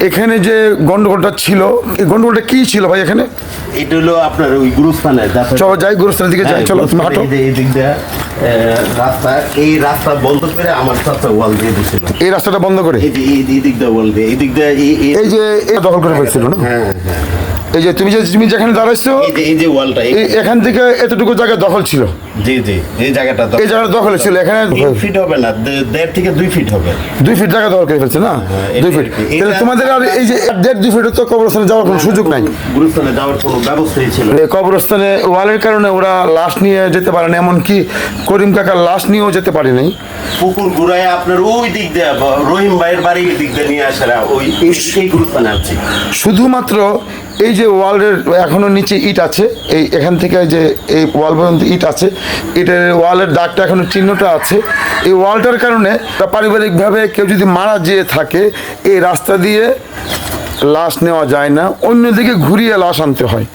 এখানে যে গন্ডগোলটা ছিল এই গন্ডগোলটা কি ছিল ভাই এখানে? এটা হলো আপনার ওই গুরুস্থানের চলো যাই গুরুস্থানের দিকে যাই হ্যাঁ, চলো হাঁটো। এই দিক দিয়ে, রাস্তা এই রাস্তা বন্ধ করে আমার রাস্তা ওয়াল দিয়ে দিছিল এই রাস্তাটা বন্ধ করে? এই দিক দিয়ে ওয়াল দিয়ে এই দিক দিয়ে এই- যে দখল করে ফেলছিল না? হ্যাঁ হ্যাঁ। এই যে তুমি যে তুমি যেখানে দাঁড়াইছো এই যে ওয়ালটা এখান থেকে এতটুকু জায়গা দখল ছিল। জি জি এই জায়গাটা তো এই জায়গাটা দখল ছিল এখানে ফিট হবে না দেড় থেকে দুই ফিট হবে। দুই ফিট জায়গা দখল করে ফেলছে না? হ্যাঁ, দুই ফিট তাহলে তোমাদের আর এই যে দেড় দুই ফিট তো কবরস্থানে যাওয়ার কোনো সুযোগ নাই। গুরুস্থানে যাওয়ার কোনো ব্যবস্থাই ছিল কবরস্থানে ওয়ালের কারণে ওরা লাশ নিয়ে যেতে পারে না এমনকি করিম কাকার লাশ নিয়েও যেতে পারে নাই পুকুর ঘুরায় আপনার ওই দিক দিয়ে রহিম ভাইয়ের বাড়ির দিক দিয়ে নিয়ে আসারা ওই সেই গুরুস্থানে আছে। শুধুমাত্র এই যে ওয়ালের এখনও নিচে ইট আছে, এই এখান থেকে যে এই ওয়াল পর্যন্ত ইট আছে, ইটের ওয়ালের দাগটা এখনও চিহ্নটা আছে। এই ওয়ালটার কারণে পারিবারিকভাবে কেউ যদি মারা যেয়ে থাকে, এই রাস্তা দিয়ে লাশ নেওয়া যায় না, অন্যদিকে ঘুরিয়ে লাশ আনতে হয়।